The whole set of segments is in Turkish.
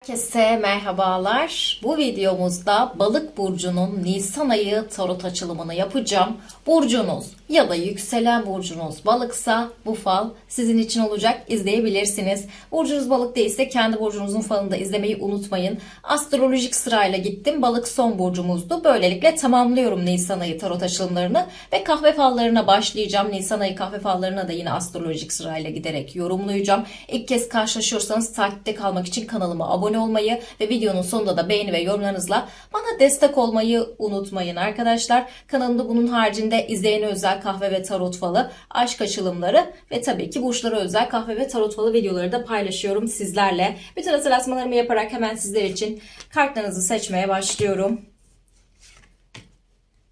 Herkese merhabalar. Bu videomuzda balık burcunun Nisan ayı tarot açılımını yapacağım. Burcunuz ya da yükselen burcunuz balıksa bu fal sizin için olacak. İzleyebilirsiniz. Burcunuz balık değilse kendi burcunuzun falını da izlemeyi unutmayın. Astrolojik sırayla gittim. Balık son burcumuzdu. Böylelikle tamamlıyorum Nisan ayı tarot açılımlarını ve kahve fallarına başlayacağım. Nisan ayı kahve fallarına da yine astrolojik sırayla giderek yorumlayacağım. İlk kez karşılaşıyorsanız takipte kalmak için kanalıma abone olmayı ve videonun sonunda da beğeni ve yorumlarınızla bana destek olmayı unutmayın arkadaşlar. Kanalımda bunun haricinde izleyene özel kahve ve tarot falı, aşk açılımları ve tabii ki burçlara özel kahve ve tarot falı videoları da paylaşıyorum sizlerle. Bütün hatırlatmalarımı yaparak hemen sizler için kartlarınızı seçmeye başlıyorum.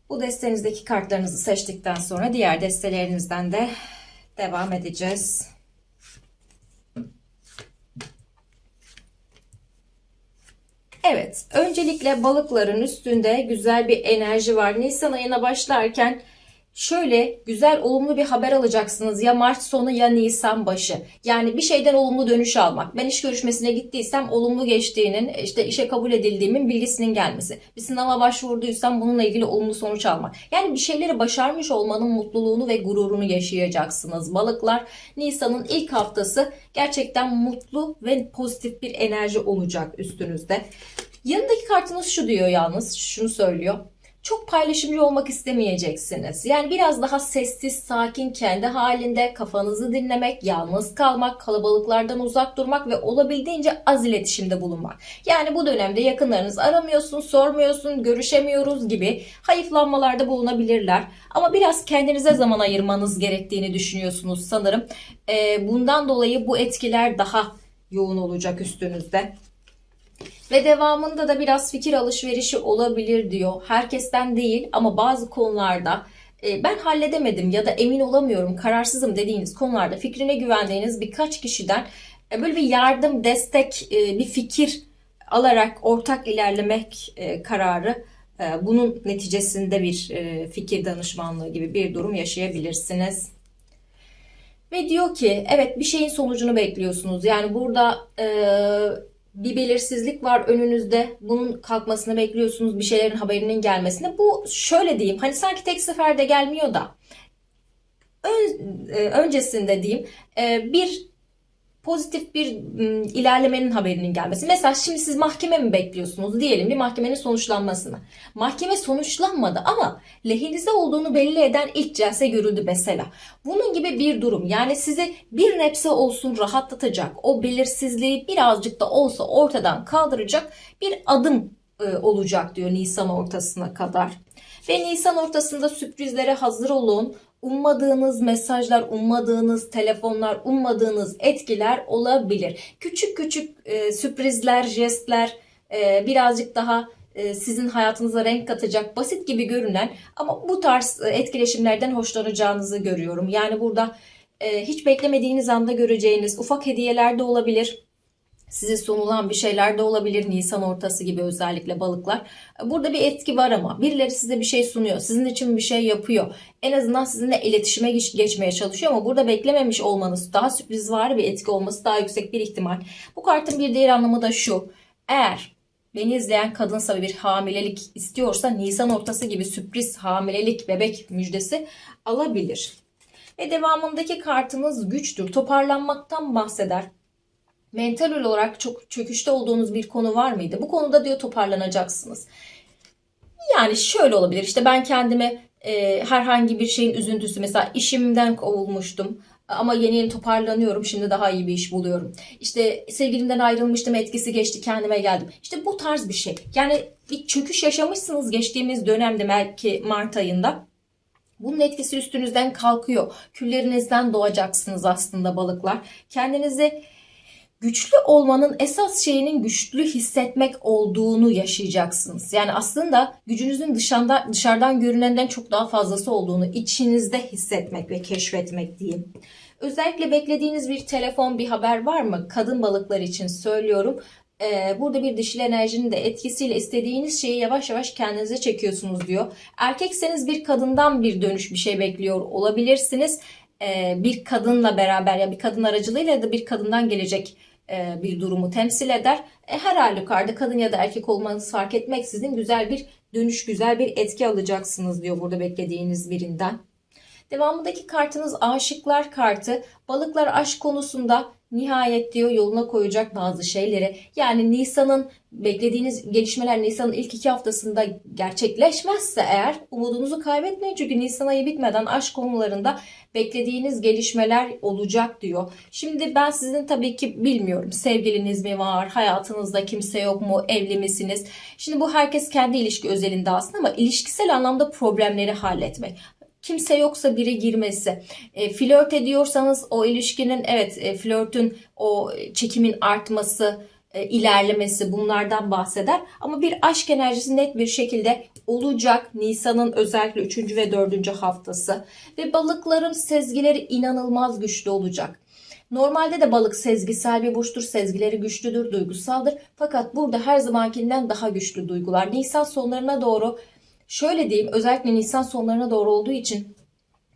Bu destenizdeki kartlarınızı seçtikten sonra diğer destelerinizden de devam edeceğiz. Evet, öncelikle balıkların üstünde güzel bir enerji var. Nisan ayına başlarken şöyle güzel olumlu bir haber alacaksınız. Ya Mart sonu ya Nisan başı. Yani bir şeyden olumlu dönüş almak. Ben iş görüşmesine gittiysem olumlu geçtiğinin, işte işe kabul edildiğimin bilgisinin gelmesi. Bir sınava başvurduysam bununla ilgili olumlu sonuç almak. Yani bir şeyleri başarmış olmanın mutluluğunu ve gururunu yaşayacaksınız. Balıklar Nisan'ın ilk haftası gerçekten mutlu ve pozitif bir enerji olacak üstünüzde. Yanındaki kartınız şu diyor yalnız, şunu söylüyor. Çok paylaşımcı olmak istemeyeceksiniz. Yani biraz daha sessiz, sakin, kendi halinde kafanızı dinlemek, yalnız kalmak, kalabalıklardan uzak durmak ve olabildiğince az iletişimde bulunmak. Yani bu dönemde yakınlarınız aramıyorsun, sormuyorsun, görüşemiyoruz gibi hayıflanmalarda bulunabilirler. Ama biraz kendinize zaman ayırmanız gerektiğini düşünüyorsunuz sanırım. Ee, bundan dolayı bu etkiler daha yoğun olacak üstünüzde. Ve devamında da biraz fikir alışverişi olabilir diyor. Herkesten değil ama bazı konularda e, ben halledemedim ya da emin olamıyorum, kararsızım dediğiniz konularda fikrine güvendiğiniz birkaç kişiden e, böyle bir yardım, destek, e, bir fikir alarak ortak ilerlemek kararı bunun neticesinde bir fikir danışmanlığı gibi bir durum yaşayabilirsiniz. Ve diyor ki evet bir şeyin sonucunu bekliyorsunuz. Yani burada bir belirsizlik var önünüzde. Bunun kalkmasını bekliyorsunuz. Bir şeylerin haberinin gelmesini. Bu şöyle diyeyim. Hani sanki tek seferde gelmiyor da ön, e, öncesinde diyeyim e, bir pozitif bir ilerlemenin haberinin gelmesi. Mesela şimdi siz mahkeme mi bekliyorsunuz? Diyelim bir mahkemenin sonuçlanmasını. Mahkeme sonuçlanmadı ama lehinizde olduğunu belli eden ilk celse görüldü mesela. Bunun gibi bir durum. Yani sizi bir nebze olsun rahatlatacak, o belirsizliği birazcık da olsa ortadan kaldıracak bir adım e, olacak diyor Nisan ortasına kadar. Ve Nisan ortasında sürprizlere hazır olun. Ummadığınız mesajlar, ummadığınız telefonlar, ummadığınız etkiler olabilir. Küçük küçük e, sürprizler, jestler, e, birazcık daha e, sizin hayatınıza renk katacak basit gibi görünen ama bu tarz e, etkileşimlerden hoşlanacağınızı görüyorum. Yani burada e, hiç beklemediğiniz anda göreceğiniz ufak hediyeler de olabilir size sunulan bir şeyler de olabilir. Nisan ortası gibi özellikle balıklar. Burada bir etki var ama birileri size bir şey sunuyor. Sizin için bir şey yapıyor. En azından sizinle iletişime geç- geçmeye çalışıyor ama burada beklememiş olmanız, daha sürpriz var bir etki olması daha yüksek bir ihtimal. Bu kartın bir diğer anlamı da şu. Eğer Beni izleyen kadınsa bir hamilelik istiyorsa Nisan ortası gibi sürpriz hamilelik bebek müjdesi alabilir. Ve devamındaki kartınız güçtür. Toparlanmaktan bahseder mental olarak çok çöküşte olduğunuz bir konu var mıydı? Bu konuda diyor toparlanacaksınız. Yani şöyle olabilir. İşte ben kendime e, herhangi bir şeyin üzüntüsü mesela işimden kovulmuştum ama yeni yeni toparlanıyorum. Şimdi daha iyi bir iş buluyorum. İşte sevgilimden ayrılmıştım, etkisi geçti, kendime geldim. İşte bu tarz bir şey. Yani bir çöküş yaşamışsınız geçtiğimiz dönemde belki Mart ayında. Bunun etkisi üstünüzden kalkıyor. Küllerinizden doğacaksınız aslında balıklar. Kendinizi güçlü olmanın esas şeyinin güçlü hissetmek olduğunu yaşayacaksınız. Yani aslında gücünüzün dışarıda, dışarıdan görünenden çok daha fazlası olduğunu içinizde hissetmek ve keşfetmek diyeyim. Özellikle beklediğiniz bir telefon, bir haber var mı? Kadın balıklar için söylüyorum. Ee, burada bir dişil enerjinin de etkisiyle istediğiniz şeyi yavaş yavaş kendinize çekiyorsunuz diyor. Erkekseniz bir kadından bir dönüş bir şey bekliyor olabilirsiniz. Ee, bir kadınla beraber ya bir kadın aracılığıyla ya da bir kadından gelecek e, bir durumu temsil eder. E, her halükarda kadın ya da erkek olmanız fark etmeksizin güzel bir dönüş, güzel bir etki alacaksınız diyor burada beklediğiniz birinden. Devamındaki kartınız aşıklar kartı. Balıklar aşk konusunda nihayet diyor yoluna koyacak bazı şeyleri. Yani Nisan'ın beklediğiniz gelişmeler Nisan'ın ilk iki haftasında gerçekleşmezse eğer umudunuzu kaybetmeyin. Çünkü Nisan ayı bitmeden aşk konularında beklediğiniz gelişmeler olacak diyor. Şimdi ben sizin tabii ki bilmiyorum sevgiliniz mi var, hayatınızda kimse yok mu, evli misiniz? Şimdi bu herkes kendi ilişki özelinde aslında ama ilişkisel anlamda problemleri halletmek kimse yoksa biri girmesi. E, flört ediyorsanız o ilişkinin evet e, flörtün o çekimin artması, e, ilerlemesi bunlardan bahseder. Ama bir aşk enerjisi net bir şekilde olacak Nisan'ın özellikle 3. ve 4. haftası. Ve balıkların sezgileri inanılmaz güçlü olacak. Normalde de balık sezgisel bir burçtur, sezgileri güçlüdür, duygusaldır. Fakat burada her zamankinden daha güçlü duygular. Nisan sonlarına doğru şöyle diyeyim özellikle Nisan sonlarına doğru olduğu için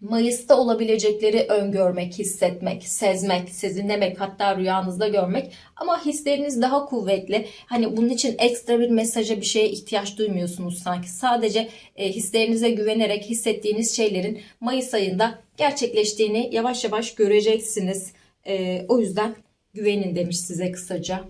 Mayıs'ta olabilecekleri öngörmek, hissetmek, sezmek, sezinlemek hatta rüyanızda görmek ama hisleriniz daha kuvvetli. Hani bunun için ekstra bir mesaja bir şeye ihtiyaç duymuyorsunuz sanki. Sadece e, hislerinize güvenerek hissettiğiniz şeylerin Mayıs ayında gerçekleştiğini yavaş yavaş göreceksiniz. E, o yüzden güvenin demiş size kısaca.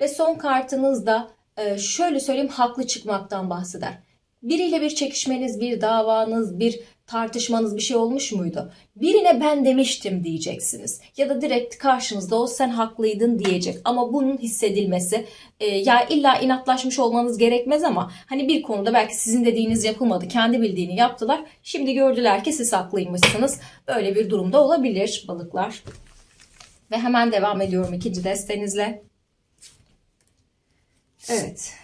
Ve son kartınız da e, şöyle söyleyeyim haklı çıkmaktan bahseder. Biriyle bir çekişmeniz, bir davanız, bir tartışmanız bir şey olmuş muydu? Birine ben demiştim diyeceksiniz. Ya da direkt karşınızda o sen haklıydın diyecek. Ama bunun hissedilmesi e, ya illa inatlaşmış olmanız gerekmez ama hani bir konuda belki sizin dediğiniz yapılmadı. Kendi bildiğini yaptılar. Şimdi gördüler ki siz haklıymışsınız. Böyle bir durumda olabilir balıklar. Ve hemen devam ediyorum ikinci destenizle. Evet.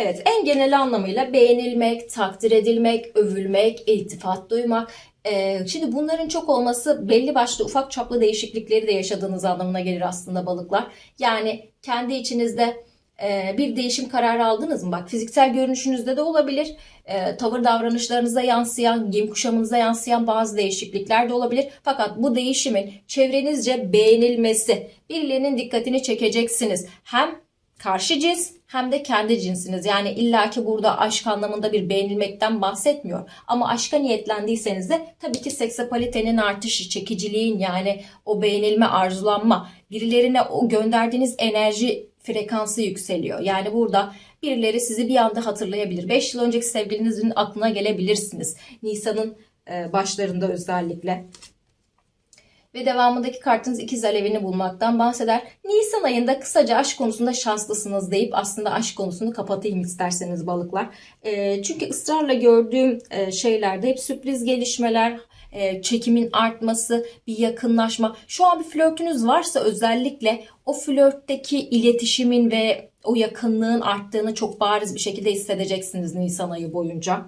Evet, en genel anlamıyla beğenilmek, takdir edilmek, övülmek, iltifat duymak. Ee, şimdi bunların çok olması belli başlı ufak çaplı değişiklikleri de yaşadığınız anlamına gelir aslında balıklar. Yani kendi içinizde e, bir değişim kararı aldınız mı? Bak fiziksel görünüşünüzde de olabilir. E, tavır davranışlarınıza yansıyan, giyim kuşamınıza yansıyan bazı değişiklikler de olabilir. Fakat bu değişimin çevrenizce beğenilmesi, birilerinin dikkatini çekeceksiniz. Hem karşı cins hem de kendi cinsiniz. Yani illaki burada aşk anlamında bir beğenilmekten bahsetmiyor. Ama aşka niyetlendiyseniz de tabii ki seksapalitenin artışı, çekiciliğin yani o beğenilme, arzulanma, birilerine o gönderdiğiniz enerji frekansı yükseliyor. Yani burada birileri sizi bir anda hatırlayabilir. 5 yıl önceki sevgilinizin aklına gelebilirsiniz. Nisan'ın e, başlarında özellikle ve devamındaki kartınız ikiz alevini bulmaktan bahseder. Nisan ayında kısaca aşk konusunda şanslısınız deyip aslında aşk konusunu kapatayım isterseniz balıklar. E, çünkü ısrarla gördüğüm e, şeylerde hep sürpriz gelişmeler, e, çekimin artması, bir yakınlaşma. Şu an bir flörtünüz varsa özellikle o flörtteki iletişimin ve o yakınlığın arttığını çok bariz bir şekilde hissedeceksiniz Nisan ayı boyunca.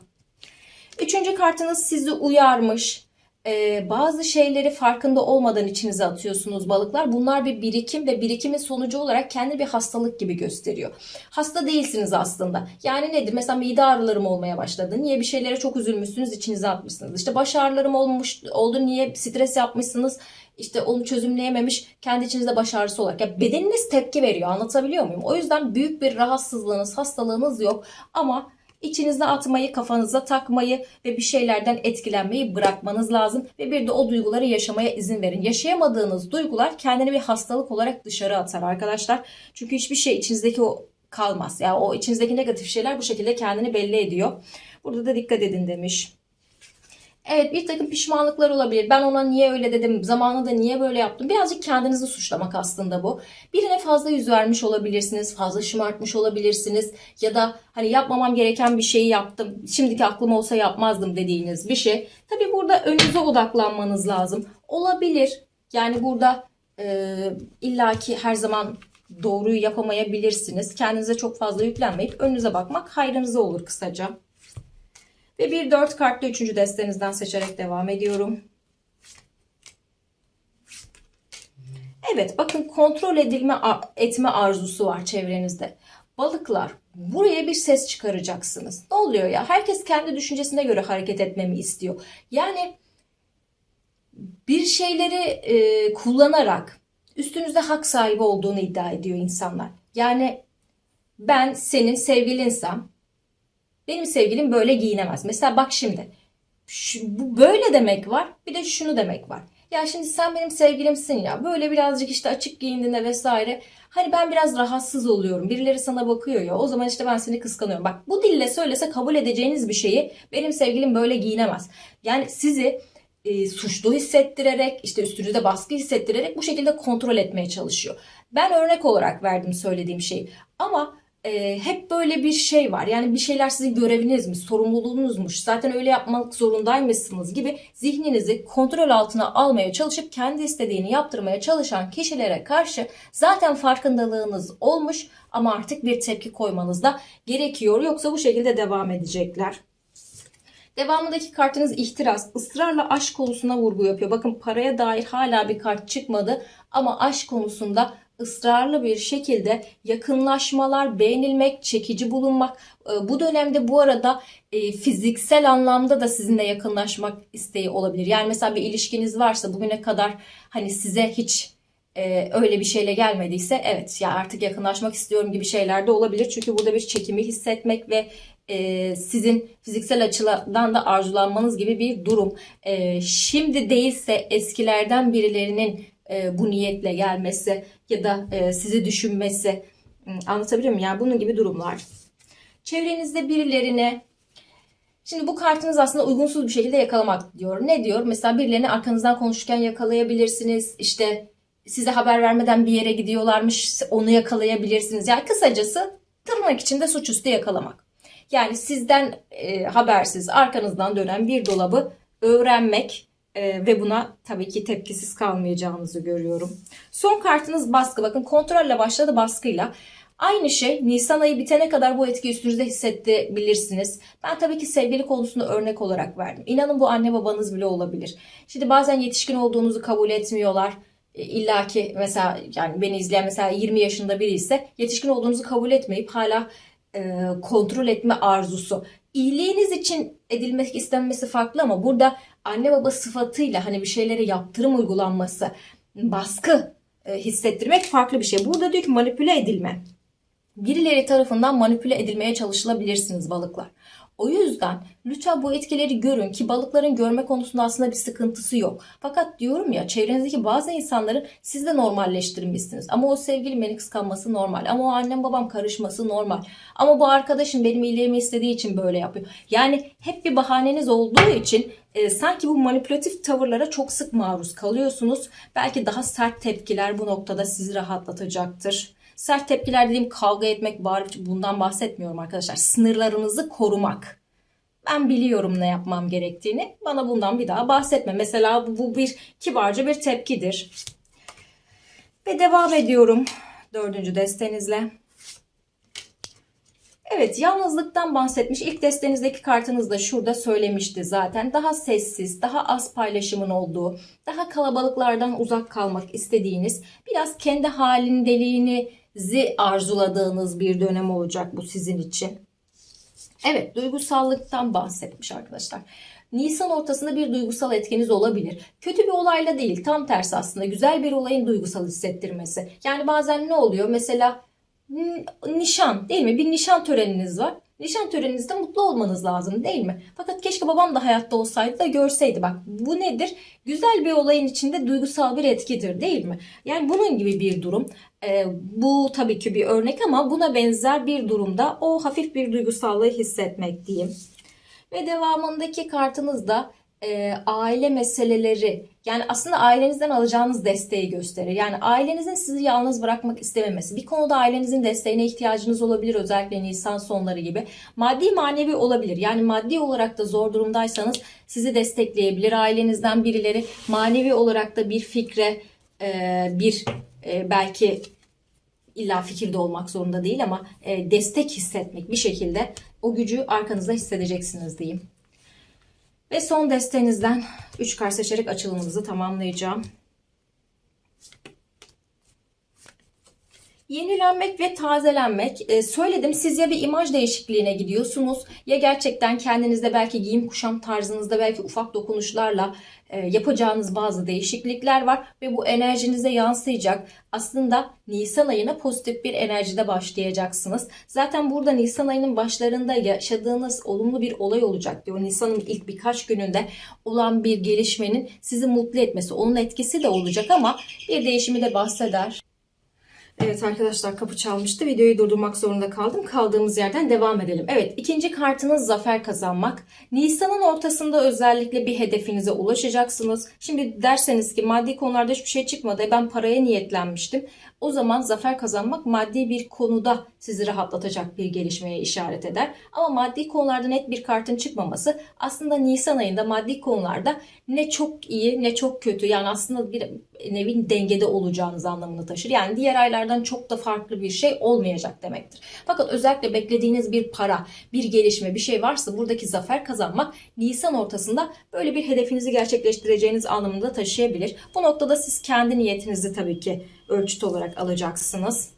Üçüncü kartınız sizi uyarmış, e, bazı şeyleri farkında olmadan içinize atıyorsunuz balıklar. Bunlar bir birikim ve birikimin sonucu olarak kendi bir hastalık gibi gösteriyor. Hasta değilsiniz aslında. Yani nedir? Mesela mide ağrılarım olmaya başladı. Niye bir şeylere çok üzülmüşsünüz, içinize atmışsınız. İşte baş ağrılarım olmuş, oldu. Niye stres yapmışsınız? İşte onu çözümleyememiş kendi içinizde baş ağrısı olarak. Ya bedeniniz tepki veriyor. Anlatabiliyor muyum? O yüzden büyük bir rahatsızlığınız, hastalığınız yok. Ama İçinize atmayı, kafanıza takmayı ve bir şeylerden etkilenmeyi bırakmanız lazım. Ve bir de o duyguları yaşamaya izin verin. Yaşayamadığınız duygular kendini bir hastalık olarak dışarı atar arkadaşlar. Çünkü hiçbir şey içinizdeki o kalmaz. Yani o içinizdeki negatif şeyler bu şekilde kendini belli ediyor. Burada da dikkat edin demiş. Evet bir takım pişmanlıklar olabilir. Ben ona niye öyle dedim, zamanında niye böyle yaptım. Birazcık kendinizi suçlamak aslında bu. Birine fazla yüz vermiş olabilirsiniz, fazla şımartmış olabilirsiniz. Ya da hani yapmamam gereken bir şeyi yaptım, şimdiki aklım olsa yapmazdım dediğiniz bir şey. Tabii burada önünüze odaklanmanız lazım. Olabilir. Yani burada e, illaki her zaman doğruyu yapamayabilirsiniz. Kendinize çok fazla yüklenmeyip önünüze bakmak hayrınıza olur kısaca. Ve bir dört kartlı üçüncü destenizden seçerek devam ediyorum. Evet bakın kontrol edilme etme arzusu var çevrenizde. Balıklar buraya bir ses çıkaracaksınız. Ne oluyor ya? Herkes kendi düşüncesine göre hareket etmemi istiyor. Yani bir şeyleri e, kullanarak üstünüzde hak sahibi olduğunu iddia ediyor insanlar. Yani ben senin sevgilinsem benim sevgilim böyle giyinemez. Mesela bak şimdi şu- bu böyle demek var bir de şunu demek var. Ya şimdi sen benim sevgilimsin ya böyle birazcık işte açık giyindiğinde vesaire hani ben biraz rahatsız oluyorum. Birileri sana bakıyor ya o zaman işte ben seni kıskanıyorum. Bak bu dille söylese kabul edeceğiniz bir şeyi benim sevgilim böyle giyinemez. Yani sizi e, suçlu hissettirerek işte üstünüzde baskı hissettirerek bu şekilde kontrol etmeye çalışıyor. Ben örnek olarak verdim söylediğim şeyi ama e, hep böyle bir şey var. Yani bir şeyler sizin görevinizmiş, sorumluluğunuzmuş. Zaten öyle yapmak zorundaymışsınız gibi zihninizi kontrol altına almaya çalışıp kendi istediğini yaptırmaya çalışan kişilere karşı zaten farkındalığınız olmuş ama artık bir tepki koymanız da gerekiyor. Yoksa bu şekilde devam edecekler. Devamındaki kartınız ihtiras. ısrarla aşk konusuna vurgu yapıyor. Bakın paraya dair hala bir kart çıkmadı ama aşk konusunda ısrarlı bir şekilde yakınlaşmalar, beğenilmek, çekici bulunmak. Ee, Bu dönemde bu arada e, fiziksel anlamda da sizinle yakınlaşmak isteği olabilir. Yani mesela bir ilişkiniz varsa bugüne kadar hani size hiç e, öyle bir şeyle gelmediyse evet ya artık yakınlaşmak istiyorum gibi şeyler de olabilir. Çünkü burada bir çekimi hissetmek ve e, sizin fiziksel açıdan da arzulanmanız gibi bir durum. E, şimdi değilse eskilerden birilerinin e, bu niyetle gelmesi ya da e, sizi düşünmesi Hı, anlatabiliyor muyum? Yani bunun gibi durumlar. Çevrenizde birilerine Şimdi bu kartınız aslında uygunsuz bir şekilde yakalamak diyor. Ne diyor? Mesela birilerini arkanızdan konuşurken yakalayabilirsiniz. İşte size haber vermeden bir yere gidiyorlarmış onu yakalayabilirsiniz. Yani kısacası tırnak içinde suçüstü yakalamak. Yani sizden e, habersiz arkanızdan dönen bir dolabı öğrenmek e, ve buna tabii ki tepkisiz kalmayacağınızı görüyorum. Son kartınız baskı. Bakın kontrolle başladı baskıyla. Aynı şey Nisan ayı bitene kadar bu etki üstünüzde hissedebilirsiniz. Ben tabii ki sevgili konusunda örnek olarak verdim. İnanın bu anne babanız bile olabilir. Şimdi bazen yetişkin olduğunuzu kabul etmiyorlar. E, İlla ki mesela yani beni izleyen mesela 20 yaşında biri ise yetişkin olduğunuzu kabul etmeyip hala e, kontrol etme arzusu. İyiliğiniz için edilmek istenmesi farklı ama burada anne baba sıfatıyla hani bir şeylere yaptırım uygulanması, baskı e, hissettirmek farklı bir şey. Burada diyor ki manipüle edilme. Birileri tarafından manipüle edilmeye çalışılabilirsiniz balıklar. O yüzden lütfen bu etkileri görün ki balıkların görme konusunda aslında bir sıkıntısı yok. Fakat diyorum ya çevrenizdeki bazı insanları siz de normalleştirmişsiniz. Ama o sevgilim beni kıskanması normal. Ama o annem babam karışması normal. Ama bu arkadaşım benim iyiliğimi istediği için böyle yapıyor. Yani hep bir bahaneniz olduğu için e, sanki bu manipülatif tavırlara çok sık maruz kalıyorsunuz. Belki daha sert tepkiler bu noktada sizi rahatlatacaktır. Sert tepkiler dediğim kavga etmek, bağırıp bundan bahsetmiyorum arkadaşlar. Sınırlarınızı korumak. Ben biliyorum ne yapmam gerektiğini. Bana bundan bir daha bahsetme. Mesela bu, bu bir kibarca bir tepkidir. Ve devam ediyorum dördüncü destenizle. Evet yalnızlıktan bahsetmiş. İlk destenizdeki kartınız da şurada söylemişti zaten. Daha sessiz, daha az paylaşımın olduğu, daha kalabalıklardan uzak kalmak istediğiniz, biraz kendi halindeliğinizi arzuladığınız bir dönem olacak bu sizin için. Evet, duygusallıktan bahsetmiş arkadaşlar. Nisan ortasında bir duygusal etkiniz olabilir. Kötü bir olayla değil, tam tersi aslında güzel bir olayın duygusal hissettirmesi. Yani bazen ne oluyor? Mesela n- nişan değil mi? Bir nişan töreniniz var. Nişan töreninizde mutlu olmanız lazım değil mi? Fakat keşke babam da hayatta olsaydı da görseydi. Bak bu nedir? Güzel bir olayın içinde duygusal bir etkidir değil mi? Yani bunun gibi bir durum. Ee, bu tabii ki bir örnek ama buna benzer bir durumda o hafif bir duygusallığı hissetmek diyeyim. Ve devamındaki kartınız da e, aile meseleleri yani aslında ailenizden alacağınız desteği gösterir. Yani ailenizin sizi yalnız bırakmak istememesi. Bir konuda ailenizin desteğine ihtiyacınız olabilir özellikle Nisan sonları gibi. Maddi manevi olabilir. Yani maddi olarak da zor durumdaysanız sizi destekleyebilir. Ailenizden birileri manevi olarak da bir fikre e, bir e, belki illa fikirde olmak zorunda değil ama e, destek hissetmek bir şekilde o gücü arkanızda hissedeceksiniz diyeyim. Ve son destenizden 3 kart seçerek açılımınızı tamamlayacağım. Yenilenmek ve tazelenmek. Ee, söyledim siz ya bir imaj değişikliğine gidiyorsunuz ya gerçekten kendinizde belki giyim kuşam tarzınızda belki ufak dokunuşlarla e, yapacağınız bazı değişiklikler var ve bu enerjinize yansıyacak. Aslında Nisan ayına pozitif bir enerjide başlayacaksınız. Zaten burada Nisan ayının başlarında yaşadığınız olumlu bir olay olacak diyor. Nisan'ın ilk birkaç gününde olan bir gelişmenin sizi mutlu etmesi, onun etkisi de olacak ama bir değişimi de bahseder. Evet arkadaşlar kapı çalmıştı. Videoyu durdurmak zorunda kaldım. Kaldığımız yerden devam edelim. Evet ikinci kartınız zafer kazanmak. Nisan'ın ortasında özellikle bir hedefinize ulaşacaksınız. Şimdi derseniz ki maddi konularda hiçbir şey çıkmadı. E, Ben paraya niyetlenmiştim. O zaman zafer kazanmak maddi bir konuda sizi rahatlatacak bir gelişmeye işaret eder. Ama maddi konularda net bir kartın çıkmaması aslında Nisan ayında maddi konularda ne çok iyi ne çok kötü yani aslında bir nevin dengede olacağınız anlamını taşır. Yani diğer aylardan çok da farklı bir şey olmayacak demektir. Fakat özellikle beklediğiniz bir para, bir gelişme, bir şey varsa buradaki zafer kazanmak Nisan ortasında böyle bir hedefinizi gerçekleştireceğiniz anlamında taşıyabilir. Bu noktada siz kendi niyetinizi tabii ki ölçüt olarak alacaksınız.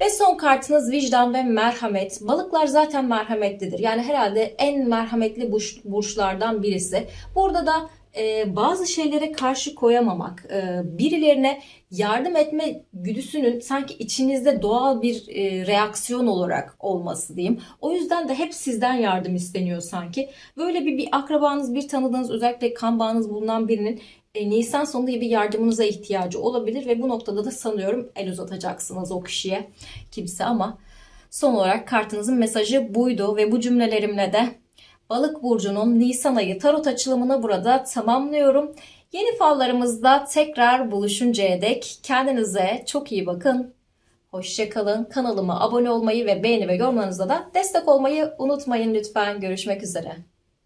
Ve son kartınız vicdan ve merhamet. Balıklar zaten merhametlidir. Yani herhalde en merhametli burç- burçlardan birisi. Burada da e, bazı şeylere karşı koyamamak, e, birilerine yardım etme güdüsünün sanki içinizde doğal bir e, reaksiyon olarak olması diyeyim. O yüzden de hep sizden yardım isteniyor sanki. Böyle bir, bir akrabanız, bir tanıdığınız, özellikle kan bağınız bulunan birinin e, Nisan sonunda bir yardımınıza ihtiyacı olabilir ve bu noktada da sanıyorum el uzatacaksınız o kişiye kimse ama son olarak kartınızın mesajı buydu ve bu cümlelerimle de Balık burcunun Nisan ayı tarot açılımını burada tamamlıyorum. Yeni fallarımızda tekrar buluşuncaya dek kendinize çok iyi bakın. Hoşçakalın. Kanalıma abone olmayı ve beğeni ve yorumlarınızda da destek olmayı unutmayın lütfen. Görüşmek üzere.